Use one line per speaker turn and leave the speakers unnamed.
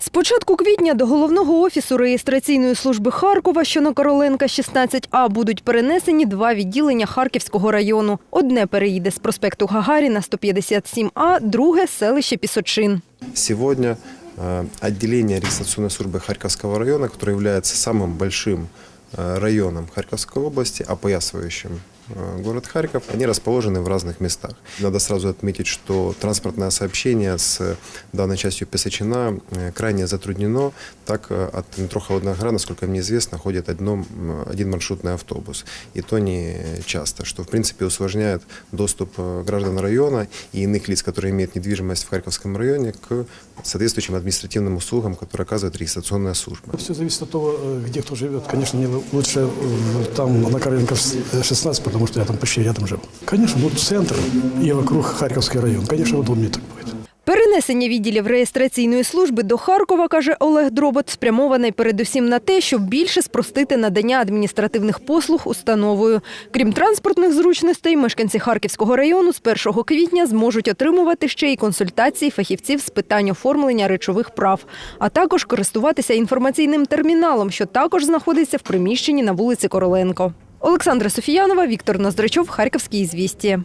З початку квітня до головного офісу реєстраційної служби Харкова, що на Короленка 16А, будуть перенесені два відділення Харківського району. Одне переїде з проспекту Гагаріна 157А, друге селище Пісочин.
Сегодня э, отделение регистрационной службы Харьковского района, которое является самым большим Э, районом Харьковской области, опоясывающим э, город Харьков, они расположены в разных местах. Надо сразу отметить, что транспортное сообщение с данной частью Песочина э, крайне затруднено, так э, от метро Холодная гора, насколько мне известно, ходит одно, один маршрутный автобус, и то не часто, что в принципе усложняет доступ э, граждан района и иных лиц, которые имеют недвижимость в Харьковском районе, к соответствующим административным услугам, которые оказывает регистрационная служба.
Все зависит от того, э, где кто живет. Конечно, мне лучше э, там на Каренко 16, потому что я там почти рядом живу. Конечно, вот центр и вокруг Харьковский район. Конечно, удобнее так будет.
Перенесення відділів реєстраційної служби до Харкова, каже Олег Дробот, спрямоване передусім на те, щоб більше спростити надання адміністративних послуг установою. Крім транспортних зручностей, мешканці Харківського району з 1 квітня зможуть отримувати ще й консультації фахівців з питань оформлення речових прав, а також користуватися інформаційним терміналом, що також знаходиться в приміщенні на вулиці Короленко. Олександра Софіянова, Віктор Ноздрачов, Харківські ізвісті.